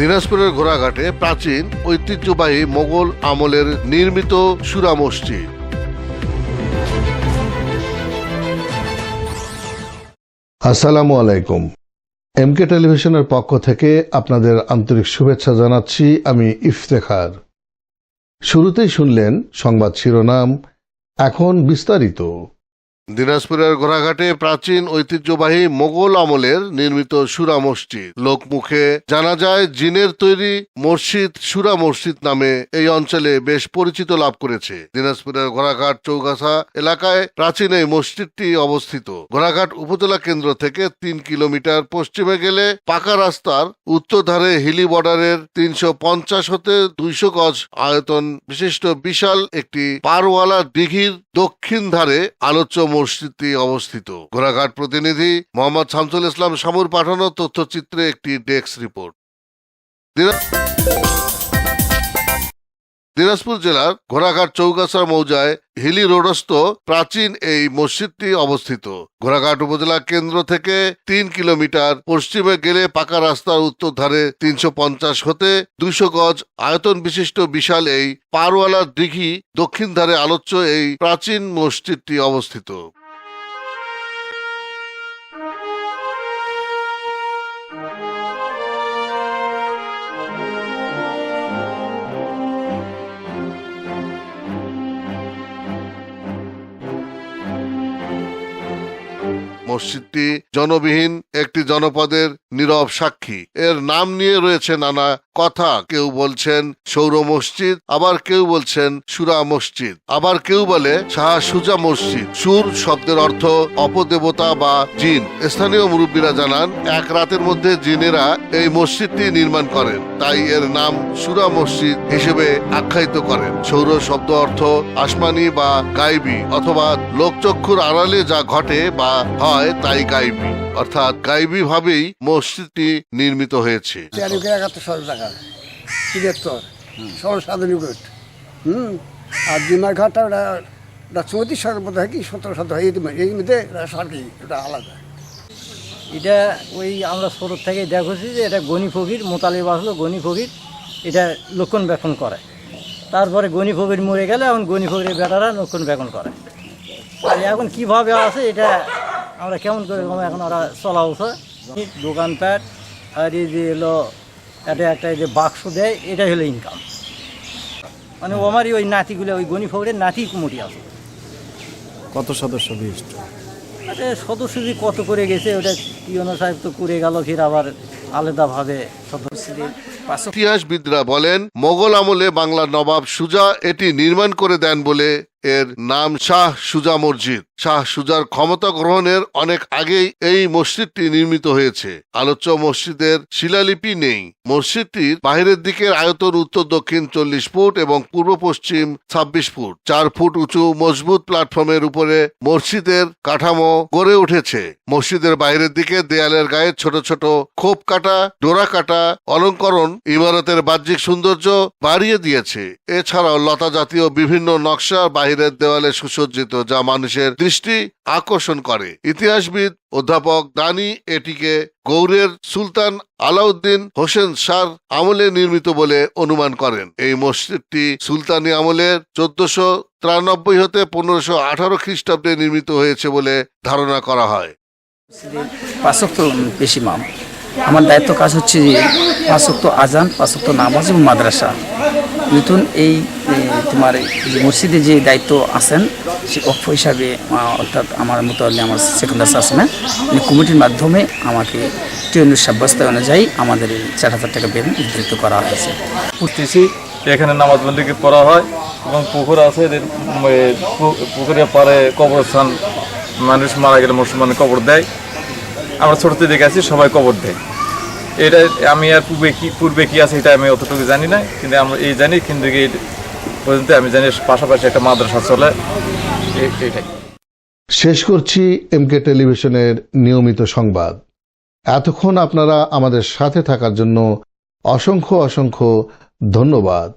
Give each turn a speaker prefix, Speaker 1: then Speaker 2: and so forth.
Speaker 1: দিনাজপুরের ঘোড়াঘাটে প্রাচীন ঐতিহ্যবাহী মোগল আমলের নির্মিত সুরা মসজিদ। আসসালামু আলাইকুম। এমকে টেলিভিশনের পক্ষ থেকে আপনাদের আন্তরিক শুভেচ্ছা জানাচ্ছি আমি ইফতেখার। শুরুতেই শুনলেন সংবাদ শিরোনাম, এখন বিস্তারিত। দিনাজপুরের ঘোড়াঘাটে প্রাচীন ঐতিহ্যবাহী মোগল আমলের নির্মিত সুরা মসজিদ। লোকমুখে জানা যায়, জিনের তৈরি মসজিদ সুরা মসজিদ নামে এই অঞ্চলে বেশ পরিচিত লাভ করেছে। দিনাজপুরের ঘোড়াঘাট চৌগাছা এলাকায় প্রাচীন এই মসজিদটি অবস্থিত। ঘোড়াঘাট উপজেলা কেন্দ্র থেকে তিন কিলোমিটার পশ্চিমে গেলে পাকা রাস্তার উত্তর ধারে হিলি বর্ডারের তিনশো পঞ্চাশ হতে দুইশো গজ আয়তন বিশিষ্ট বিশাল একটি পারওয়ালা দিঘির দক্ষিণ ধারে আলোচ্য মসজিদটি অবস্থিত। ঘোড়াঘাট প্রতিনিধি মোহাম্মদ শামসুল ইসলাম শামুর পাঠানো তথ্যচিত্রে একটি ডেস্ক রিপোর্ট। দিনাজপুর জেলার ঘোড়াঘাট চৌগাছার মৌজায় হিলি রোডস্থ প্রাচীন এই মসজিদটি অবস্থিত। ঘোড়াঘাট উপজেলা কেন্দ্র থেকে তিন কিলোমিটার পশ্চিমে গেলে পাকা রাস্তার উত্তর ধারে তিনশো পঞ্চাশ হতে দুইশো গজ আয়তন বিশিষ্ট বিশাল এই পারওয়ালার দিঘি দক্ষিণ ধারে আলোচ্য এই প্রাচীন মসজিদটি অবস্থিত। মসজিদটি জনবিহীন একটি জনপদের নীরব সাক্ষী। এর নাম নিয়ে রয়েছে নানা কথা, কেউ বলছেন সৌর মসজিদ, আবার কেউ বলছেন সুরা মসজিদ। আবার কেউ বলে শাহ সুজা মসজিদ। সুর শব্দের অর্থ অপদেবতা বা জিন। স্থানীয় মুরব্বীরা জানান, এক রাতের মধ্যে জিনেরা এই মসজিদটি নির্মাণ করেন। তাই এর নাম সুরা মসজিদ হিসেবে আখ্যায়িত করেন। সৌর শব্দ অর্থ আসমানি বা গাইবি, অথবা লোকচক্ষুর আড়ালে যা ঘটে বা হয় তাই গাইবি। অর্থাৎ গাইবি ভাবেই মসজিদটি নির্মিত হয়েছে।
Speaker 2: ছিয়াত্তর ষোলো সাধারণ হুম? আর ডিমার ঘরটা ওটা ওটা চৌত্রিশ শত মতো হয় কি, সতেরো শত হয় এই মধ্যে সরকারি, ওটা আলাদা।
Speaker 3: এটা ওই আমরা ছোটো থেকে দেখেছি যে এটা গণি ফকির, মোতালিব আসলো গণি ফকির, এটা লক্ষণবেক্ষণ করে। তারপরে গণি ফকির মরে গেলে এখন গণি ফকিরের বেটারা লক্ষণবেক্ষণ করে। আর এখন কীভাবে আছে এটা আমরা কেমন করে এখন ওরা চলা উঠে দোকানপাট, আর এই যে এলো এটা একটা যে বাক্স দেয় এটাই হলো ইনকাম মানে আমারই ওই নাতিগুলো ওই গণি ফকিরের নাতি কুমুটি আছে।
Speaker 4: কত সদস্য বিশিষ্ট?
Speaker 3: সদস্য যে কত করে গেছে ওটা ইউনো সাহেব তো করে গেল ফির আবার আলাদাভাবে সদস্যদের
Speaker 1: ইতিহাসবিদরা বলেন মোগল আমলে বাংলার নবাব সুজা এটি নির্মাণ করে দেন বলে এর নাম শাহ সুজা মসজিদ। শাহ সুজার ক্ষমতা গ্রহণের অনেক আগেই এই মসজিদটি নির্মিত হয়েছে। আলোচ্য মসজিদের শিলালিপি নেই। মসজিদটির বাইরের দিকের আয়তন উত্তর, দক্ষিণ চল্লিশ ফুট এবং পূর্ব পশ্চিম ছাব্বিশ ফুট। চার ফুট উঁচু, মজবুত প্ল্যাটফর্মের উপরে মসজিদের কাঠামো গড়ে উঠেছে। মসজিদের বাইরের দিকে দেয়ালের গায়ে ছোট ছোট খোপ কাটা, ডোরা কাটা অলঙ্করণ ইমারতের বাহ্যিক সৌন্দর্য বাড়িয়ে দিয়েছে। এছাড়াও লতা জাতীয় বিভিন্ন নকশা বাইরের দেওয়ালে সুসজ্জিত, যা মানুষের দৃষ্টি আকর্ষণ করে। ইতিহাসবিদ অধ্যাপক দানি এটিকে গৌড়ের সুলতান আলাউদ্দিন হোসেন শাহ আমলে নির্মিত বলে অনুমান করেন। এই মসজিদটি সুলতানি আমলের চোদ্দশো ত্রানব্বই হতে পনেরোশো আঠারো খ্রিস্টাব্দে নির্মিত হয়েছে বলে ধারণা করা হয়।
Speaker 5: বেশি মাম। আমার দায়িত্ব কাজ হচ্ছে আজান পাঁচক্ত নামাজ এবং মাদ্রাসা। নতুন এই তোমার মসজিদে যে দায়িত্ব আছেন, সে অক্ষ হিসাবে অর্থাৎ আমার মতো আমার সেকেন্ডার শাসনে কমিটির মাধ্যমে আমাকে ট্রেনের সাব্যস্ত অনুযায়ী আমাদের এই চার হাজার টাকা বেতন নির্ধারিত করা হয়েছে।
Speaker 6: পুষতেছি এখানে নামাজ বন্দিকে পড়া হয় এবং পুকুর আছে, এদের পুকুরের পারে কবরস্থান, মানুষ মারা গেলে মুসলমান কবর দেয়। আমরা ছোটতে দেখে আছি, সবাই কবর দেয়। এটা আমি আর পূর্বে কি পূর্বে কি আছে এটা আমি অতটুকু জানি না, কিন্তু আমরা এই জানি, কিন্তু এই পর্যন্ত আমি জানি পাশাপাশি একটা মাদ্রাসা চলে। এটাই।
Speaker 1: শেষ করছি এমকে টেলিভিশনের নিয়মিত সংবাদ। এতক্ষণ আপনারা আমাদের সাথে থাকার জন্য অসংখ্য অসংখ্য ধন্যবাদ।